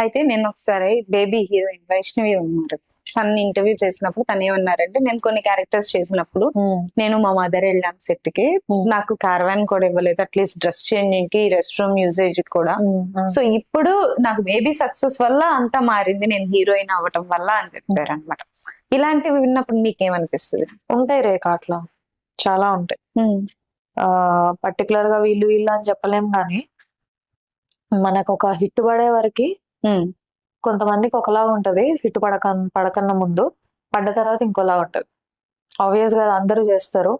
అయితే నేను ఒకసారి బేబీ హీరోయిన్ వైష్ణవి ఉన్నారు. తను ఇంటర్వ్యూ చేసినప్పుడు తను ఏమన్నారంటే నేను కొన్ని క్యారెక్టర్స్ చేసినప్పుడు నేను మా మదర్ వెళ్ళాను సెట్కి. నాకు కార్వాన్ కూడా ఇవ్వలేదు. అట్లీస్ట్ డ్రెస్ చేంజింగ్కి రెస్ట్ రూమ్ యూసేజ్ కూడా. సో ఇప్పుడు నాకు బేబీ సక్సెస్ వల్ల అంతా మారింది. నేను హీరోయిన్ అవ్వటం వల్ల అని చెప్పారు అనమాట ఇలాంటివి విన్నప్పుడు మీకేమనిపిస్తుంది? ఉంటాయి రేఖ అట్లా. చాలా ఉంటాయి. ఆ పర్టికులర్గా వీళ్ళు వీళ్ళు అని చెప్పలేం కానీ మనకు ఒక హిట్ పడే వరకు కొంతమందికి ఒకలాగా ఉంటది. హిట్ పడక పడకన్నా ముందు. పడ్డ తర్వాత ఇంకోలా ఉంటది. ఆబ్వియస్గా అందరూ చేస్తారు.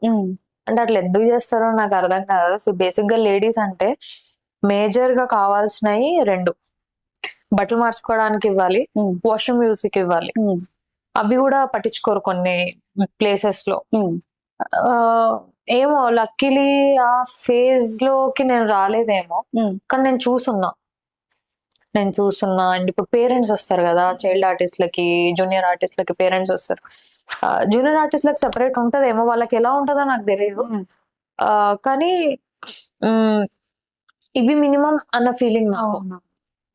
అంటే అట్లా ఎందుకు చేస్తారో నాకు అర్థం కాదు. సో బేసిక్గా లేడీస్ అంటే మేజర్గా కావాల్సినవి రెండు. బట్టలు మార్చుకోవడానికి ఇవ్వాలి. వాష్రూమ్ యూస్కి ఇవ్వాలి. అవి కూడా పట్టించుకోరు కొన్ని ప్లేసెస్లో. ఏమో లక్కీలీ ఆ ఫేజ్లోకి నేను రాలేదేమో. కానీ నేను చూసున్నా. నేను చూసున్నా అండ్ ఇప్పుడు పేరెంట్స్ వస్తారు కదా చైల్డ్ ఆర్టిస్ట్లకి జూనియర్ ఆర్టిస్ట్లకి పేరెంట్స్ వస్తారు. జూనియర్ ఆర్టిస్ట్లకి సెపరేట్ ఉంటదేమో వాళ్ళకి ఎలా ఉంటుందో నాకు తెలియదు కానీ ఇవి మినిమం అన్న ఫీలింగ్ నాకు.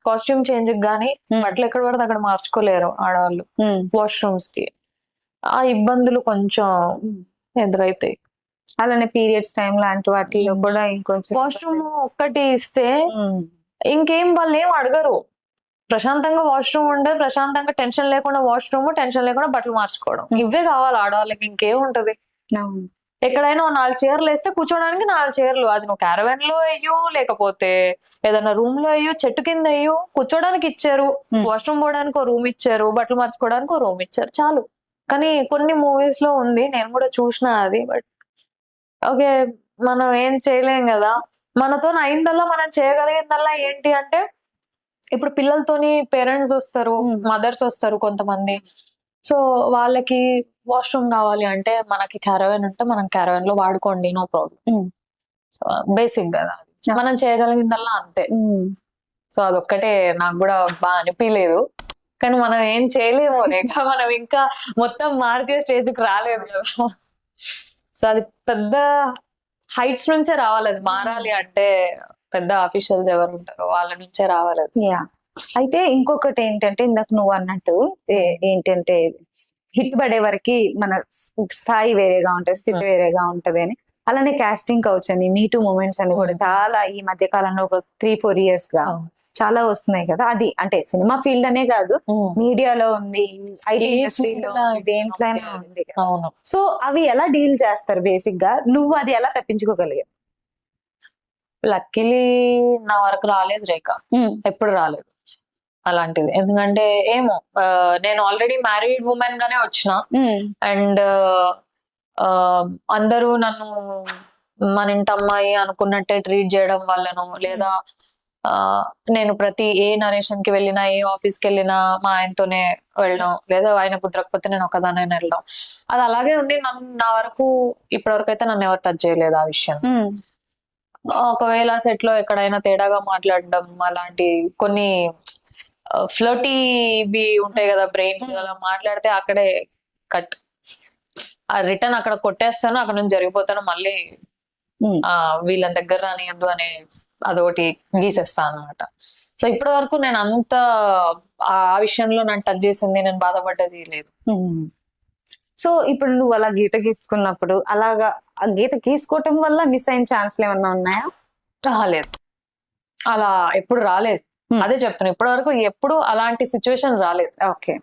కాస్ట్యూమ్ చేంజ్ గానీ బట్టలు ఎక్కడ పడితే అక్కడ మార్చుకోలేరు ఆడవాళ్ళు. వాష్రూమ్స్కి. ఆ ఇబ్బందులు కొంచెం ఎదురైతాయి. అలానే పీరియడ్స్ టైం లాంటి వాటిల్లో కూడా ఇంకొంచెం వాష్రూమ్ ఒక్కటి ఇస్తే ఇంకేం వాళ్ళు ఏం అడగరు. ప్రశాంతంగా వాష్రూమ్ ఉండే ప్రశాంతంగా టెన్షన్ లేకుండా వాష్రూమ్ టెన్షన్ లేకుండా బట్టలు మార్చుకోవడం. Hmm. ఇవే కావాలి ఆడవాళ్ళకి ఇంకేం ఉంటది. ఎక్కడైనా నాలుగు చీరలు వేస్తే కూర్చోడానికి నాలుగు చీరలు. అది నువ్వు క్యారవెన్లో అయ్యో లేకపోతే ఏదైనా రూమ్లో అయ్యో చెట్టు కింద అయ్యో కూర్చోడానికి ఇచ్చారు. Hmm. వాష్రూమ్ పోవడానికి ఒక రూమ్ ఇచ్చారు. బట్టలు మార్చుకోవడానికి ఒక రూమ్ ఇచ్చారు. చాలు. కానీ కొన్ని మూవీస్లో ఉంది. నేను కూడా చూసిన అది బట్ ఓకే మనం ఏం చేయలేం కదా. మనతో అయిందల్లా మనం చేయగలిగిందల్లా ఏంటి అంటే ఇప్పుడు పిల్లలతోని పేరెంట్స్ వస్తారు. మదర్స్ వస్తారు కొంతమంది సో వాళ్ళకి వాష్రూమ్ కావాలి అంటే మనకి క్యారవెన్ ఉంటే మనం క్యారవెన్లో వాడుకోండి నో ప్రాబ్లం. సో బేసిక్ కదా. మనం చేయగలిగిందల్లా అంతే. సో అదొక్కటే నాకు కూడా బాగా అనిపించలేదు కానీ మనం ఏం చేయలేము రేఖ మనం ఇంకా మొత్తం మార్కే స్టేజ్కి రాలేదు కదా సో అది పెద్ద హైట్స్ నుంచే రావాలి అది మారాలి అంటే పెద్ద ఆఫీషియల్స్ ఎవరు ఉంటారో వాళ్ళ నుంచే రావాలి అది. యా అయితే ఇంకొకటి ఏంటంటే ఇందాక నువ్వు అన్నట్టు ఏ- ఏంటంటే హిట్ పడే వరకు మన స్థాయి వేరేగా ఉంటది స్థితి Hmm. వేరేగా ఉంటది అని అలానే కాస్టింగ్ కౌచ్ అని మీ టూ మూమెంట్స్ అని కూడా Hmm. చాలా ఈ మధ్య కాలంలో ఒక త్రీ ఫోర్ ఇయర్స్గా అవును. చాలా వస్తున్నాయి కదా. అది అంటే సినిమా ఫీల్డ్ అనే కాదు. మీడియాలో ఉంది ఐటీ ఇండస్ట్రీలో ఉంది దేంట్లోనే సో అవి ఎలా డీల్ చేస్తారు బేసిక్గా నువ్వు అది ఎలా తప్పించుకోగలిగావు? లక్కీలీ నా వరకు రాలేదు రేఖ. ఎప్పుడు రాలేదు. అలాంటిది. ఎందుకంటే ఏమో నేను ఆల్రెడీ మ్యారీడ్ ఉమెన్ గానే వచ్చిన అండ్ అందరూ నన్ను మన ఇంటి అమ్మాయి అనుకున్నట్టే ట్రీట్ చేయడం వల్లనో లేదా నేను ప్రతి ఏ నరేషన్కి వెళ్ళినా ఏ ఆఫీస్కి వెళ్ళినా మా ఆయనతోనే వెళ్ళడం లేదా ఆయన కుదరకపోతే నేను ఒకదానే వెళ్ళడం. అది అలాగే ఉంది. నన్ను నా వరకు ఇప్పటి వరకు అయితే నన్ను ఎవరు టచ్ చేయలేదు ఆ విషయం. ఒకవేళ సెట్లో ఎక్కడైనా తేడాగా మాట్లాడడం అలాంటి కొన్ని ఫ్లోటీ ఇవి ఉంటాయి కదా బ్రెయిన్స్ అలా మాట్లాడితే అక్కడే కట్ ఆ రిటర్న్ అక్కడ కొట్టేస్తాను అక్కడ నుంచి జరిగిపోతాను మళ్ళీ Hmm. ఆ వీళ్ళ దగ్గర రానియద్దు అనే అదొకటి గీసేస్తాను అనమాట సో ఇప్పటి వరకు నేను అంత ఆ విషయంలో నన్ను టచ్ చేసింది నేను బాధపడ్డది లేదు. సో ఇప్పుడు నువ్వు అలా గీత గీసుకున్నప్పుడు అలాగా ఆ గీత గీసుకోవటం వల్ల మిస్ అయిన ఛాన్స్లు ఏమన్నా ఉన్నాయా? రాలేదు. అలా ఎప్పుడు రాలేదు. అదే చెప్తున్నా ఇప్పటి వరకు ఎప్పుడు అలాంటి సిచ్యువేషన్ రాలేదు. ఓకే.